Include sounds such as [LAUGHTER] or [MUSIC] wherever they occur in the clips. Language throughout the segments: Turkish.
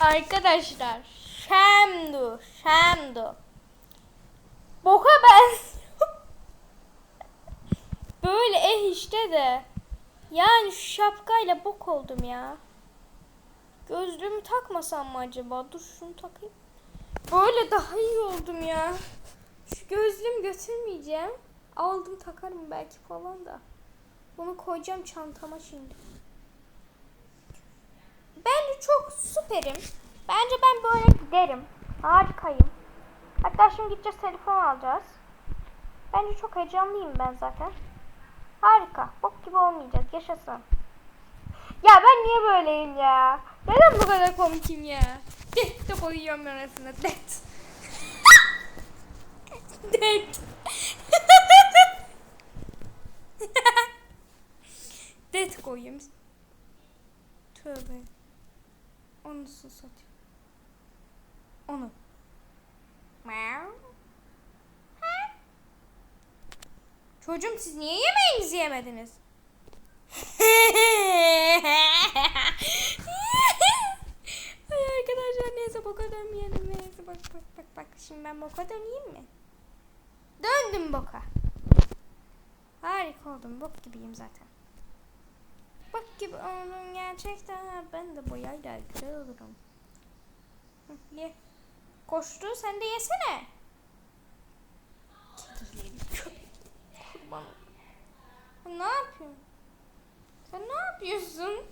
Arkadaşlar Şemdu Şemdu Boka ben [LAUGHS] Böyle eh işte de Yani şu şapkayla bok oldum ya Gözlüğümü takmasam mı acaba? Dur şunu takayım. Böyle daha iyi oldum ya. Şu gözlüğümü götürmeyeceğim. Aldım takarım belki falan da. Bunu koyacağım çantama şimdi. Çok süperim. Bence ben böyle giderim. Harikayım. Hatta şimdi gideceğiz telefon alacağız. Bence çok heyecanlıyım ben zaten. Harika. Bok gibi olmayacağız. Yaşasın. Ya ben niye böyleyim ya? Neden bu kadar komikim ya? Det de koyuyorum arasına. Det. Det. Det koyayım. Tövbe. Onu satayım? Onu. Çocuğum siz niye yemeğinizi yemediniz? [LAUGHS] Ay arkadaşlar neyse boka dönmeyelim neyse bak bak bak bak şimdi ben boka döneyim mi? Döndüm boka. Harika oldum bok gibiyim zaten. Gibi oldum gerçekten ben de boyayla güzel olurum. Ye. Koştu sen de yesene. Kurban. Ne yapıyorsun? Sen ne yapıyorsun?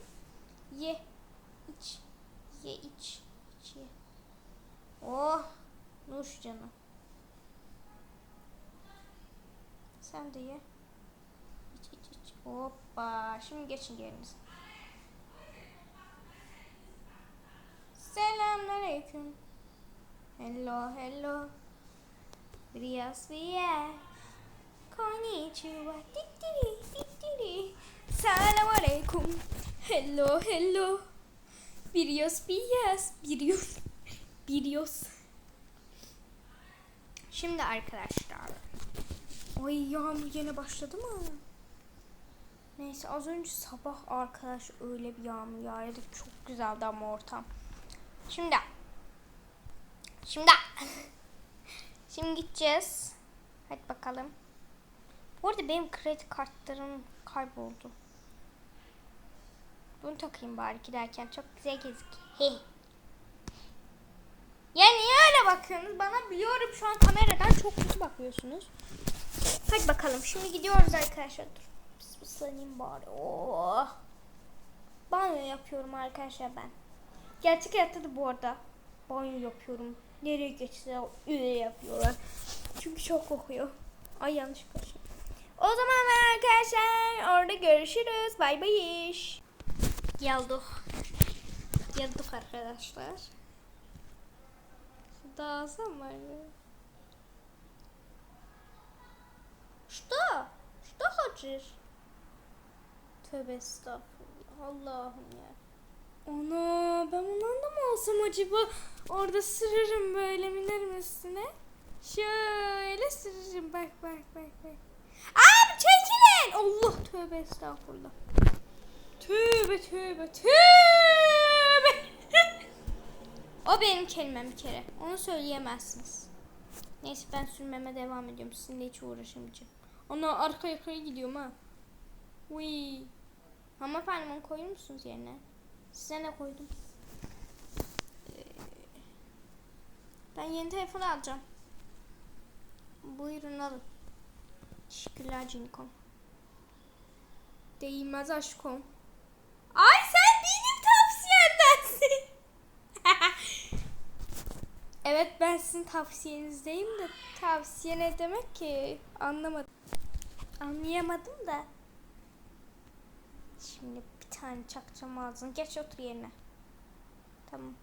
Ye. iç. Ye iç. İç ye. Oh. Nuş canım. Sen de ye. Hoppa. Şimdi geçin yerinize. Selamünaleyküm. Hello hello. Rias Rias. Konnichiwa. Titiri titiri. Selam aleyküm. Hello hello. Birios biyas. Birios. Birios. Şimdi arkadaşlar. Ay yağmur yine başladı mı? Neyse az önce sabah arkadaş öyle bir yağmur yağıyordu. Çok güzeldi ama ortam. Şimdi. Şimdi. [LAUGHS] Şimdi gideceğiz. Hadi bakalım. Bu arada benim kredi kartlarım kayboldu. Bunu takayım bari giderken. Çok güzel gözüküyor. Ya niye öyle bakıyorsunuz? Bana biliyorum şu an kameradan çok kötü bakıyorsunuz. Hadi bakalım. Şimdi gidiyoruz arkadaşlar. Dur Pıs pıslanayım bari. Oh. Banyo yapıyorum arkadaşlar ben. Gerçek hayatta da bu arada banyo yapıyorum. Nereye geçse öyle yapıyorlar. Çünkü çok kokuyor. Ay yanlış kaşık. O zaman arkadaşlar orada görüşürüz. Bay bay iş. Geldik. Geldik arkadaşlar. Daha azam var mı? Что? Что хочешь? Tövbe estağfurullah. Allah'ım ya. Ana ben bundan da mı alsam acaba? Orada sürürüm böyle minerim üstüne. Şöyle sürürüm. Bak bak bak bak. Abi çekilin. Allah tövbe estağfurullah. Tövbe tövbe tövbe. [LAUGHS] o benim kelimem bir kere. Onu söyleyemezsiniz. Neyse ben sürmeme devam ediyorum. Sizinle hiç uğraşamayacağım. Ona arka arkaya gidiyorum ha. Uy. Hanımefendi onu koyur musunuz yerine? Size ne koydum? Ee, Ben yeni telefon alacağım. Buyurun alın. Teşekkürler Cinkom. Değmez aşkım. Ay sen benim tavsiyemdensin. [LAUGHS] evet ben sizin tavsiyenizdeyim de tavsiye ne demek ki anlamadım. Anlayamadım da. Şimdi bir tane çakacağım ağzını. Geç otur yerine. Tamam.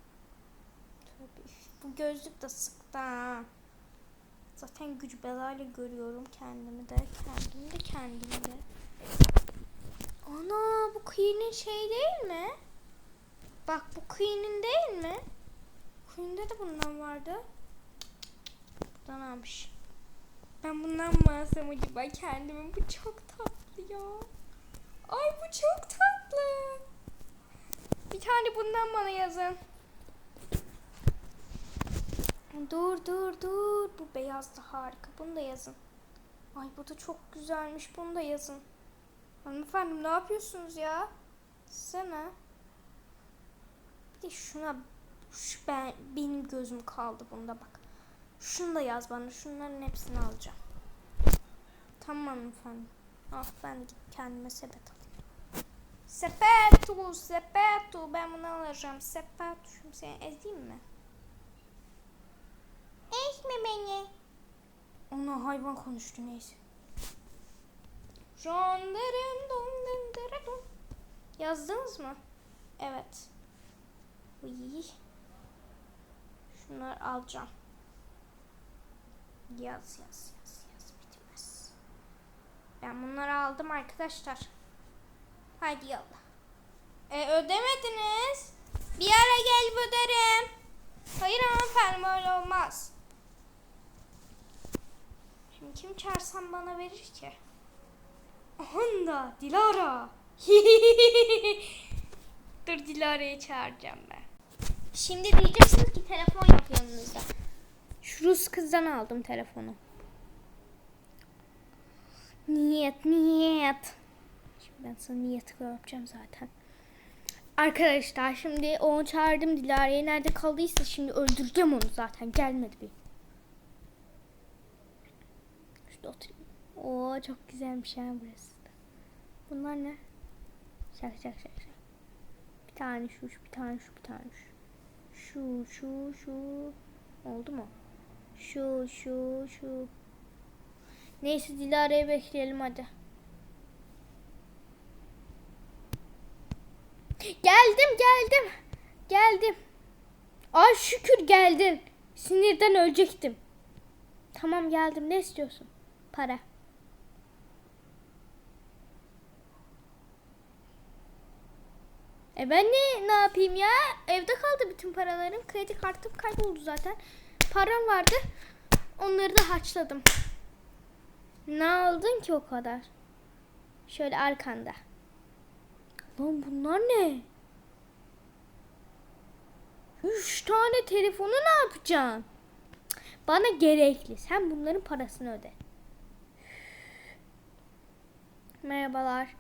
Üf, bu gözlük de sıktı ha. Zaten güç belayla görüyorum kendimi de. Kendimi de kendimi de. Ana bu Queen'in şey değil mi? Bak bu Queen'in değil mi? Queen'de de bundan vardı. Buradan almış. Ben bundan mı alsam acaba kendimi? Bu çok tatlı ya. Ay bu çok tatlı. Bir tane bundan bana yazın. Dur dur dur. Bu beyaz da harika. Bunu da yazın. Ay bu da çok güzelmiş. Bunu da yazın. Hanımefendi ne yapıyorsunuz ya? Sana. Bir de şuna şu ben benim gözüm kaldı bunda bak. Şunu da yaz bana. Şunların hepsini alacağım. Tamam efendim. Ah ben kendime sepet. Sepetu, sepetu. Ben bunu alacağım. Sepetu. Şimdi seni ezeyim mi? Ezme beni. Ona hayvan konuştu neyse. Jandarım dum dum dara dum. Yazdınız mı? Evet. Uy. Şunları alacağım. Yaz yaz yaz yaz bitmez. Ben bunları aldım arkadaşlar. Haydi yallah. E ödemediniz. Bir ara gel öderim. Hayır hanımefendi öyle olmaz. Şimdi kim çağırsam bana verir ki? Honda, Dilara. [LAUGHS] Dur Dilara'yı çağıracağım ben. Şimdi diyeceksiniz ki telefon yok yanınızda. Şu Rus kızdan aldım telefonu. Niyet, niyet. Sana niyeti yapacağım zaten. Arkadaşlar şimdi onu çağırdım Dilara'yı nerede kaldıysa şimdi öldüreceğim onu zaten gelmedi bir. Şurada oturayım. Oo çok güzelmiş ha burası. Bunlar ne? Şak şak şak şak. Bir tane şu bir tane şu, bir tane şu. Şu, şu, şu. Oldu mu? Şu, şu, şu. Neyse Dilara'yı bekleyelim hadi. Geldim, geldim. Geldim. Ay şükür geldin. Sinirden ölecektim. Tamam geldim. Ne istiyorsun? Para. E ben ne ne yapayım ya? Evde kaldı bütün paralarım. Kredi kartım kayboldu zaten. Param vardı. Onları da harçladım. Ne aldın ki o kadar? Şöyle arkanda. Lan bunlar ne? Üç tane telefonu ne yapacaksın? Bana gerekli. Sen bunların parasını öde. Merhabalar.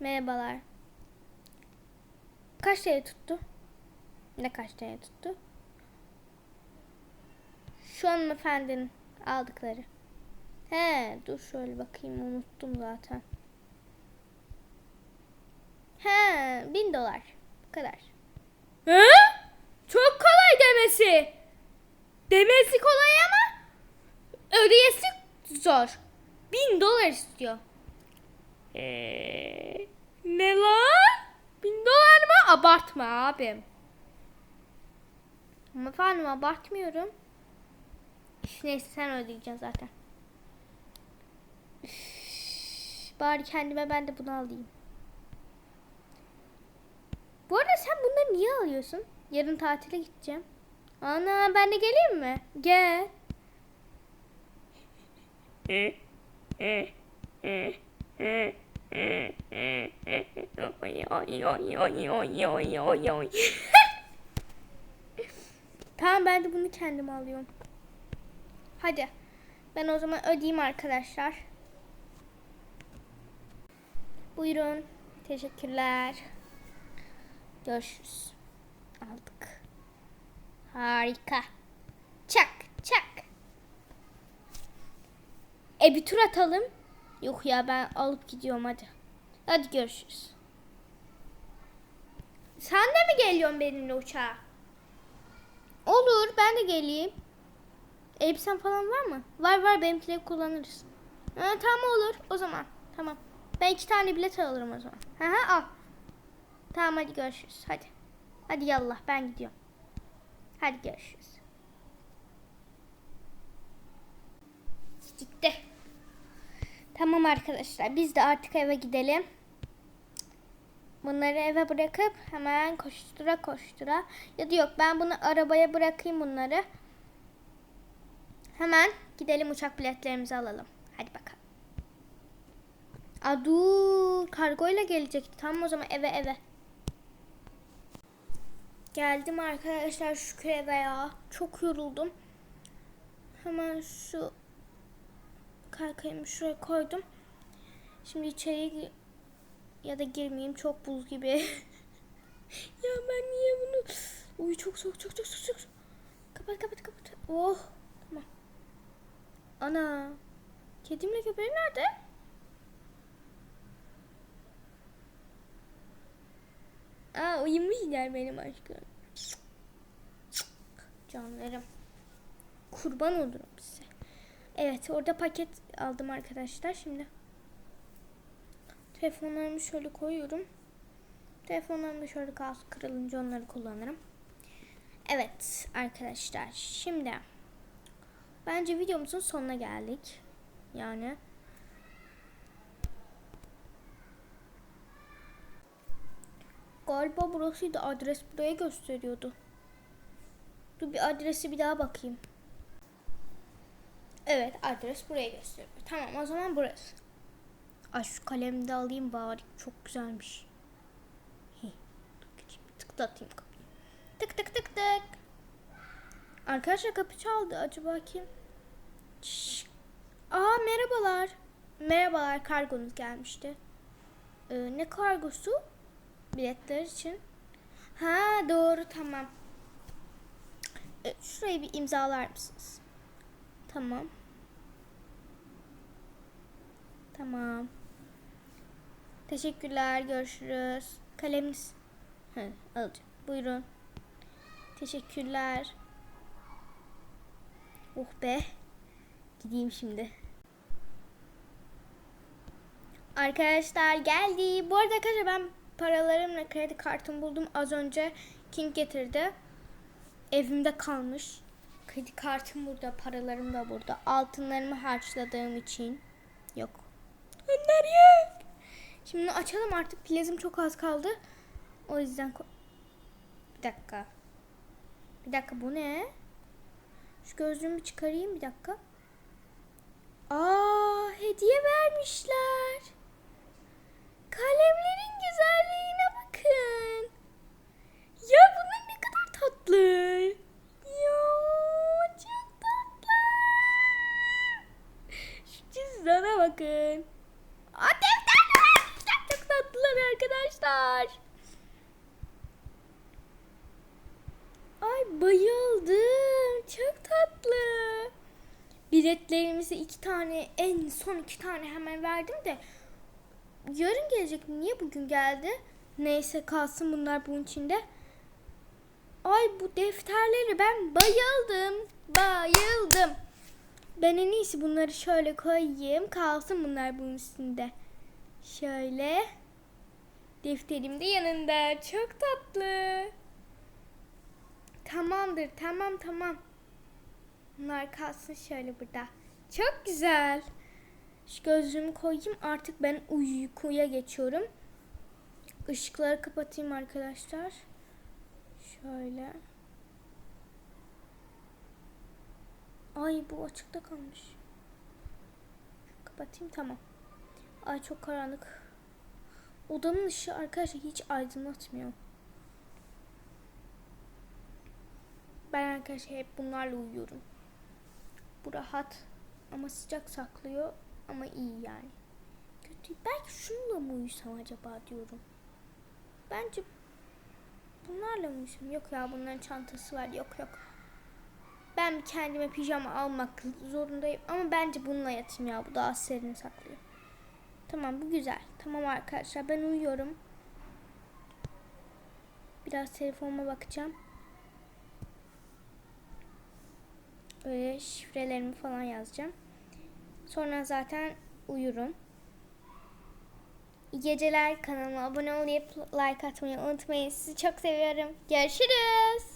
Merhabalar. Kaç TL tuttu? Ne kaç TL tuttu? Şu hanımefendinin aldıkları. He, dur şöyle bakayım unuttum zaten. He, bin dolar. Bu kadar. He? Çok kolay demesi. Demesi kolay ama ödeyesi zor. Bin dolar istiyor. Ee, ne lan? Bin dolar mı? Abartma abim. Ama efendim abartmıyorum. Neyse sen ödeyeceksin zaten. Üf, bari kendime ben de bunu alayım. Bu arada sen bunları niye alıyorsun? Yarın tatile gideceğim. Ana ben de geleyim mi? Gel. [LAUGHS] Tamam ben de bunu kendim alıyorum. Hadi. Ben o zaman ödeyeyim arkadaşlar. Buyurun. Teşekkürler. Görüşürüz. Aldık. Harika. Çak çak. E bir tur atalım. Yok ya ben alıp gidiyorum hadi. Hadi görüşürüz. Sen de mi geliyorsun benimle uçağa? Olur ben de geleyim. Elbisen falan var mı? Var var benimkileri kullanırız. Ha, tamam olur o zaman. Tamam. Ben iki tane bilet alırım o zaman. Hı hı al. Tamam hadi görüşürüz. Hadi. Hadi yallah ben gidiyorum. Hadi görüşürüz. Gitti. Tamam arkadaşlar biz de artık eve gidelim. Bunları eve bırakıp hemen koştura koştura. Ya da yok ben bunu arabaya bırakayım bunları. Hemen gidelim uçak biletlerimizi alalım. Hadi bakalım. Aa dur kargoyla gelecekti. Tamam o zaman eve eve. Geldim arkadaşlar şükür eve ya. Çok yoruldum. Hemen şu kaykayımı şuraya koydum. Şimdi içeriye gi- ya da girmeyeyim çok buz gibi. [LAUGHS] ya ben niye bunu... Uy çok soğuk çok çok soğuk. çok. Kapat kapat kapat. Oh tamam. Ana. Kedimle köpeğim nerede? Aa uyumuşlar benim aşkım. Canlarım. Kurban olurum size. Evet orada paket aldım arkadaşlar. Şimdi telefonlarımı şöyle koyuyorum. Telefonlarım da şöyle kalsın kırılınca onları kullanırım. Evet arkadaşlar şimdi bence videomuzun sonuna geldik. Yani galiba burasıydı adres buraya gösteriyordu. Dur bir adresi bir daha bakayım. Evet adres buraya gösteriyor. Tamam o zaman burası. Ay şu kalemi de alayım bari. Çok güzelmiş. Tıklatayım kapıyı. Tık tık tık tık. Arkadaşlar kapı çaldı. Acaba kim? Şşş. Aa merhabalar. Merhabalar kargonuz gelmişti. Ee, ne kargosu? Biletler için. Ha doğru tamam. Ee, şurayı bir imzalar mısınız? Tamam. Tamam. Teşekkürler. Görüşürüz. Kaleminiz. Hı, alacağım. Buyurun. Teşekkürler. Oh be. Gideyim şimdi. Arkadaşlar geldi. Bu arada arkadaşlar ben paralarımla kredi kartımı buldum. Az önce King getirdi. Evimde kalmış. Kredi kartım burada, paralarım da burada. Altınlarımı harçladığım için. Yok. Onlar yok. Şimdi açalım artık. Plazım çok az kaldı. O yüzden bir dakika. Bir dakika bu ne? Şu gözlüğümü çıkarayım bir dakika. Aa hediye vermişler. Kalemlerin güzelliğine bakın. Ya bunlar ne kadar tatlı. Ya çok tatlı. Şu cüzdana bakın. Aa defter de vermişler. Çok tatlılar arkadaşlar. Ay bayıldım. Çok tatlı. Biletlerimizi iki tane en son iki tane hemen verdim de yarın gelecek niye bugün geldi? Neyse kalsın bunlar bunun içinde. Ay bu defterleri ben bayıldım. Bayıldım. Ben en iyisi bunları şöyle koyayım. Kalsın bunlar bunun üstünde. Şöyle. Defterim de yanında. Çok tatlı. Tamamdır. Tamam tamam. Bunlar kalsın şöyle burada. Çok güzel. Gözlüğümü koyayım. Artık ben uykuya geçiyorum. Işıkları kapatayım arkadaşlar. Şöyle. Ay bu açıkta kalmış. Kapatayım tamam. Ay çok karanlık. Odamın ışığı arkadaşlar hiç aydınlatmıyor. Ben arkadaşlar hep bunlarla uyuyorum. Bu rahat ama sıcak saklıyor ama iyi yani. Kötü. Belki şununla mı uyusam acaba diyorum. Bence bunlarla mı uyusam? Yok ya bunların çantası var. Yok yok. Ben kendime pijama almak zorundayım ama bence bununla yatayım ya. Bu daha serin saklıyor. Tamam bu güzel. Tamam arkadaşlar ben uyuyorum. Biraz telefonuma bakacağım. Böyle şifrelerimi falan yazacağım. Sonra zaten uyurum. İyi geceler. Kanalıma abone olup like atmayı unutmayın. Sizi çok seviyorum. Görüşürüz.